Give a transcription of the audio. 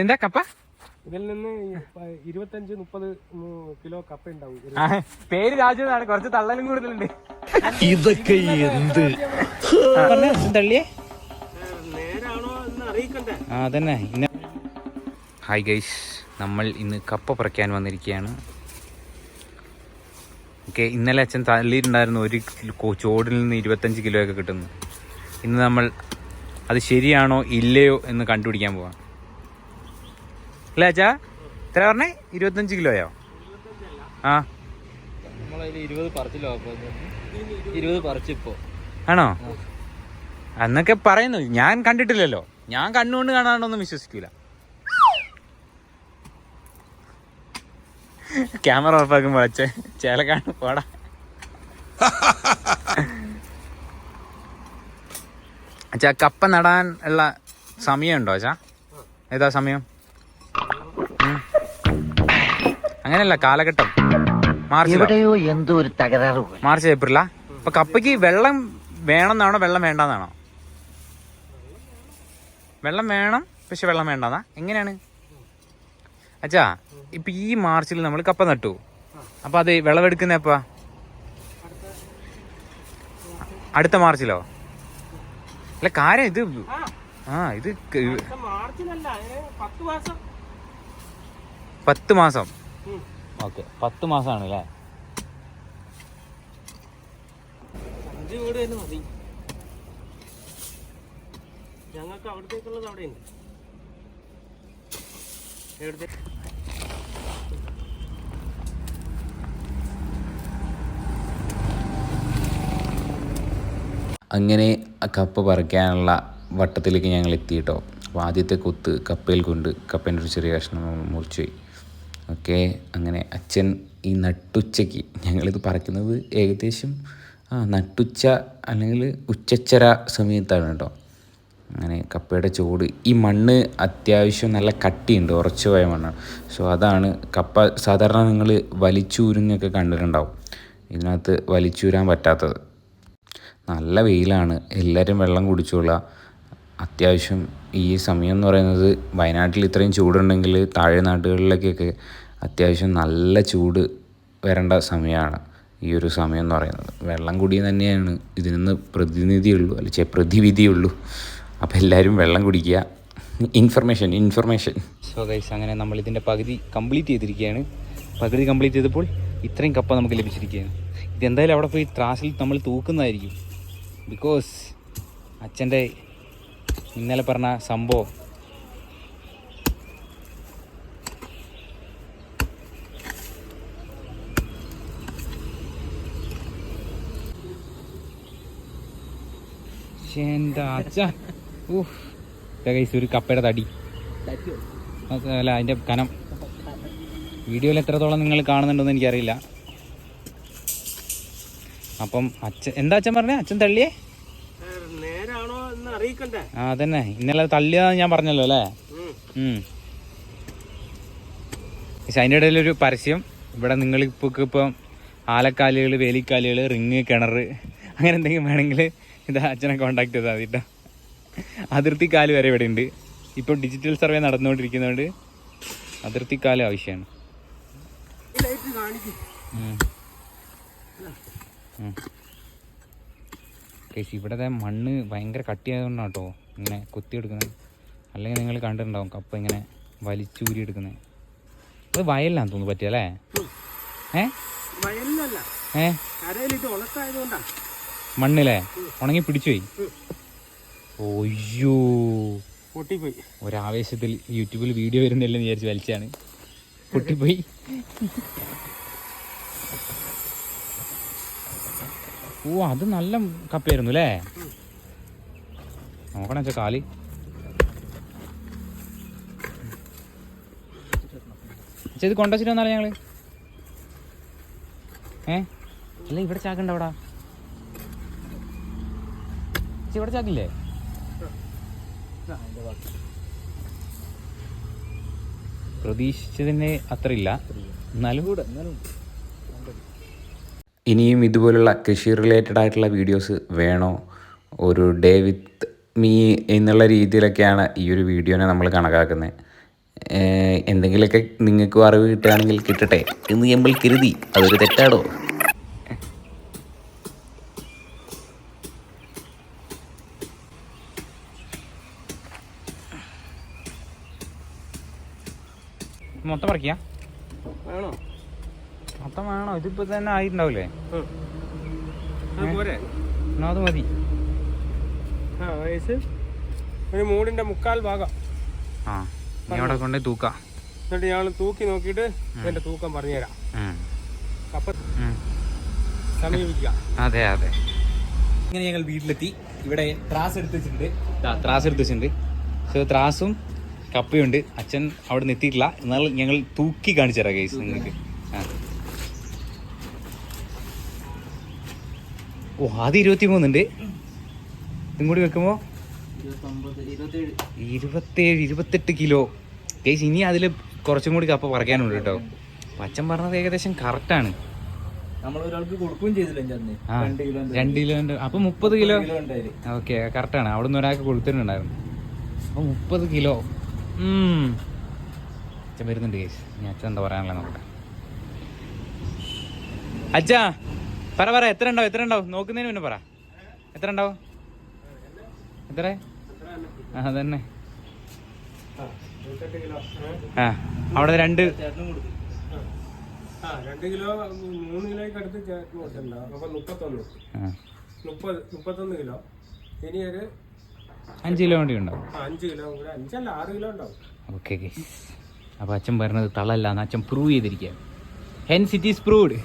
എന്താ കപ്പ? ഇതിൽ നിന്ന് ഇരുപത്തഞ്ച് മുപ്പത് കിലോ കപ്പ ഉണ്ടാവും. പേര് രാജു എന്നാണ് കുറച്ച് തള്ളലും കൂടുതലുണ്ട്. ഇതൊക്കെ എന്ത്? തള്ളിയേ? നേരാണോ എന്ന് അറിയിക്കണ്ടേ ആ അതന്നെ. ഇന്ന ഹായ് ഗൈസ് നമ്മൾ ഇന്ന് കപ്പ പറിക്കാൻ വന്നിരിക്കുകയാണ്. ഓക്കെ ഇന്നലെ അച്ഛൻ തള്ളിയിട്ടുണ്ടായിരുന്നു ഒരു ചോടിൽ നിന്ന് ഇരുപത്തഞ്ച് കിലോയൊക്കെ ഒക്കെ കിട്ടുന്നു. ഇന്ന് നമ്മൾ അത് ശരിയാണോ ഇല്ലയോ എന്ന് കണ്ടുപിടിക്കാൻ പോവാം അല്ലേ അച്ഛാ? എത്ര പറഞ്ഞേ? ഇരുപത്തഞ്ച് കിലോയോ? ആ. ആണോ? അന്നൊക്കെ പറയുന്നു. ഞാൻ കണ്ടിട്ടില്ലല്ലോ. ഞാൻ കണ്ണുകൊണ്ട് കാണാണ്ടൊന്നും വിശ്വസിക്കൂല. ക്യാമറ ഉറപ്പാക്കുമ്പോ അച്ഛൻ ചേല കാണു പോടാ. അച്ഛാ കപ്പ നടാൻ ഉള്ള സമയമുണ്ടോ അച്ഛാ? ഏതാ സമയം? അങ്ങനെയല്ല കാലഘട്ടം. മാർച്ച് എവിടെയോ എന്തോ ഒരു തകരാറ് പോലെ. മാർച്ച് ഏപ്രിലാ? അപ്പൊ കപ്പയ്ക്ക് വെള്ളം വേണമെന്നാണോ വെള്ളം വേണ്ടെന്നാണോ? വെള്ളം വേണം പക്ഷെ വെള്ളം വേണ്ടെന്നാ? എങ്ങനെയാണ്? അച്ഛാ ഇപ്പൊ ഈ മാർച്ചിൽ നമ്മൾ കപ്പ നട്ടു. അപ്പൊ അത് വിളവെടുക്കുന്ന എപ്പാ അടുത്ത മാർച്ചിലോ? അല്ല കാര്യം ഇത് ആ ഇത് ക- പത്ത് മാസം. ഓക്കെ പത്ത് മാസമാണ് അല്ലേ അഞ്ച് വീട് തന്നെ മതി. ഞങ്ങൾക്ക് അവിടത്തേക്കുള്ളത് അവിടെയുണ്ട്. എവിടുത്തെ അങ്ങനെ ആ കപ്പ പറിക്കാനുള്ള വട്ടത്തിലേക്ക് ഞങ്ങൾ എത്തിയിട്ടോ. അപ്പോൾ ആദ്യത്തെ കൊത്ത് കപ്പയിൽ കൊണ്ട് കപ്പേന്റെ ഒരു ചെറിയ കഷ്ണം മുറിച്ചു പോയി ഓക്കെ അങ്ങനെ അച്ഛൻ ഈ നട്ടുച്ചയ്ക്ക് ഞങ്ങളിത് പറിക്കുന്നത് ഏകദേശം ആ നട്ടുച്ച അല്ലെങ്കിൽ ഉച്ചച്ചര സമയത്താണ് കേട്ടോ. അങ്ങനെ കപ്പയുടെ ചൂട്. ഈ മണ്ണ് അത്യാവശ്യം നല്ല കട്ടിയുണ്ട് ഉറച്ചു പോയ മണ്ണാണ്. സോ അതാണ് കപ്പ സാധാരണ നിങ്ങൾ വലിച്ചൂരുന്നൊക്കെ കണ്ടിട്ടുണ്ടാവും. ഇതിനകത്ത് വലിച്ചൂരാൻ പറ്റാത്തത്. നല്ല വെയിലാണ്. എല്ലാവരും വെള്ളം കുടിച്ചോളുക. അത്യാവശ്യം ഈ സമയം എന്ന് പറയുന്നത് വയനാട്ടിൽ ഇത്രയും ചൂടുണ്ടെങ്കിൽ താഴെ നാടുകളിലേക്കൊക്കെ അത്യാവശ്യം നല്ല ചൂട് വരേണ്ട സമയമാണ് ഈ ഒരു സമയം എന്ന് പറയുന്നത്. വെള്ളം കുടി തന്നെയാണ് ഇതിൽ നിന്ന് പ്രതിനിധിയുള്ളൂ അല്ലെ ചെ പ്രതിവിധിയുള്ളൂ. അപ്പോൾ എല്ലാവരും വെള്ളം കുടിക്കുക. Information information. സോ ഗൈസ് അങ്ങനെ നമ്മൾ ഇതിന്റെ പകുതി കംപ്ലീറ്റ് ചെയ്തിരിക്കുകയാണ്. പകുതി കംപ്ലീറ്റ് ചെയ്തപ്പോൾ ഇത്രയും കപ്പ നമുക്ക് ലഭിച്ചിരിക്കുകയാണ്. ഇതെന്തായാലും അവിടെ പോയി ത്രാസിൽ നമ്മൾ തൂക്കുന്നതായിരിക്കും. ബിക്കോസ് അച്ഛന്റെ ഇന്നലെ പറഞ്ഞ സംഭവം. ഒരു കപ്പയുടെ തടി. അല്ല അതിന്റെ കനം. വീഡിയോയിൽ എത്രത്തോളം നിങ്ങൾ കാണുന്നുണ്ടെന്ന് എനിക്കറിയില്ല. അപ്പം അച്ഛൻ എന്താ അച്ഛൻ പറഞ്ഞേ? അച്ഛൻ തള്ളിയേ ഏ, നേരാണോ എന്ന് അറിയിക്കണ്ടേ ആ അതന്നെ. ഇന്നലെ തള്ളിയതാന്ന് ഞാൻ പറഞ്ഞല്ലോ അല്ലേ? അതിന്റെ ഇടയിൽ ഒരു പരസ്യം. ഇവിടെ നിങ്ങൾ ഇപ്പോൾ ഇപ്പം ആലക്കാലികൾ വേലിക്കാലികൾ റിങ് കിണർ അങ്ങനെ എന്തെങ്കിലും വേണമെങ്കിൽ ഇത് അച്ഛനെ കോണ്ടാക്ട് ചെയ്താൽ മതി കേട്ടോ അതിർത്തി കാൽ വരെ ഇവിടെ ഉണ്ട്. ഇപ്പോൾ ഡിജിറ്റൽ സർവേ നടന്നുകൊണ്ടിരിക്കുന്നതുകൊണ്ട് അതിർത്തി കാൽ ആവശ്യമാണ്. കാണിക്കും. കേസ് ഇവിടത്തെ മണ്ണ് ഭയങ്കര കട്ടിയായതുകൊണ്ടാണ് കേട്ടോ ഇങ്ങനെ കുത്തിയെടുക്കുന്നത്. അല്ലെങ്കിൽ നിങ്ങൾ കണ്ടിട്ടുണ്ടാവും കപ്പ ഇങ്ങനെ വലിച്ചൂരി എടുക്കുന്നത് അത് വയലിലാന്ന് തോന്നുന്നു പറ്റിയല്ലേ ഏ? വയലിലല്ല. ഏ? മണ്ണില്ലേ ഉണങ്ങി പിടിച്ചുപോയി? ഒയ്യോ പൊട്ടിപ്പോയി. ഒരാവേശത്തിൽ യൂട്യൂബിൽ വീഡിയോ വരുന്നില്ലെന്ന് വിചാരിച്ച് വലിച്ചാണ്. പൊട്ടിപ്പോയി. ഓ അത് നല്ല കപ്പയായിരുന്നു അല്ലേ നോക്കണം വെച്ചാൽ കാലി. ഇത് കൊണ്ടുവച്ചിട്ട് വന്നാലേ ഞങ്ങൾ? ഏ? അല്ല ഇവിടെ ചാക്കണ്ട ഇവിടെ ചാക്കില്ലേ? പ്രതീക്ഷിച്ചതിന് അത്ര ഇല്ല എന്നാലും ഇനിയും ഇതുപോലുള്ള കൃഷി റിലേറ്റഡ് ആയിട്ടുള്ള വീഡിയോസ് വേണോ? ഒരു ഡേ വിത്ത് മീ എന്നുള്ള രീതിയിലൊക്കെയാണ് ഈ ഒരു വീഡിയോനെ നമ്മൾ കണക്കാക്കുന്നത്. എന്തെങ്കിലുമൊക്കെ നിങ്ങൾക്കും അറിവ് കിട്ടുകയാണെങ്കിൽ കിട്ടട്ടെ എന്ന് നമ്മൾ കരുതി. അതൊരു തെറ്റാടോ? മൊത്തം പറിക്കുക വേണോ? മൊത്തം വേണോ ഇതിപ്പോ തന്നെ ആയിട്ടുണ്ടാവില്ലേ എന്നാ അത് മതി. ഒരു മൂടിന്റെ മുക്കാൽ ഭാഗം. ആ നീ അവിടെ കൊണ്ടേ തൂക്കാം. എന്നിട്ട് ഞാൻ തൂക്കി നോക്കിയിട്ട് എന്റെ തൂക്കം പറഞ്ഞുതരാം. കപ്പ സമീപിക്കുക. അതെ അതെ. ഇങ്ങനെ ഞങ്ങൾ വീട്ടിലെത്തി. ഇവിടെ ത്രാസ് എടുത്തിട്ടുണ്ട് ദാ, ത്രാസ് എടുത്തിട്ടുണ്ട് സോ ത്രാസും കപ്പയുണ്ട്. അച്ഛൻ അവിടെ നിന്ന് എത്തിയിട്ടില്ല എന്നാൽ ഞങ്ങൾ തൂക്കി കാണിച്ചു തരാം കേസ് നിങ്ങൾക്ക്. ഓ അത് ഇരുപത്തി മൂന്നുണ്ട് ഇതും കൂടി വെക്കുമ്പോൾ ഇരുപത്തേഴ്. ഇരുപത്തെട്ട് കിലോ. കേസ് ഇനി അതിൽ കുറച്ചും കൂടി കപ്പ പറിക്കാനുണ്ട് കേട്ടോ. പച്ചൻ പറഞ്ഞത് ഏകദേശം കറക്റ്റാണ് രണ്ട് കിലോ കിലോന്റെ അപ്പൊ മുപ്പത് കിലോ ഓക്കെ കറക്റ്റാണ് അവിടെ നിന്ന് ഒരാൾക്ക് കൊടുത്തിട്ടുണ്ടായിരുന്നു. അപ്പൊ മുപ്പത് കിലോ. അച്ഛൻ വരുന്നുണ്ട് കേസ് ഇനി അച്ഛൻ എന്താ പറയാനുള്ള നോക്കട്ടെ. അച്ഛാ പറ പറ എത്ര ഉണ്ടാവും എത്ര ഉണ്ടാവും? നോക്കുന്നതിന് മുന്നേ പറ. എത്ര ഉണ്ടാവും? എത്ര? അതന്നെ? ആ അവിടെ രണ്ട്. കിലോ മൂന്ന് കിലോയ്ക്ക് അടുത്ത് ചേർത്ത് കൊടുത്തിട്ടുണ്ടാവും അപ്പൊ മുപ്പത്തൊന്ന്. ആ, മുപ്പത് മുപ്പത്തൊന്ന് കിലോ. ഇനി ഒരു അഞ്ച് കിലോ വേണ്ടി ഉണ്ടാവും. ആ, അഞ്ച് കിലോ കൂടെ. അഞ്ചല്ല ആറ് കിലോ ഉണ്ടാവും. ഓക്കെ അപ്പോൾ അച്ഛൻ പറഞ്ഞത് തള്ളല്ല എന്ന് അച്ഛൻ പ്രൂവ് ചെയ്തിരിക്കുക ഹെൻസ് ഇറ്റ് ഈസ് പ്രൂവ്ഡ്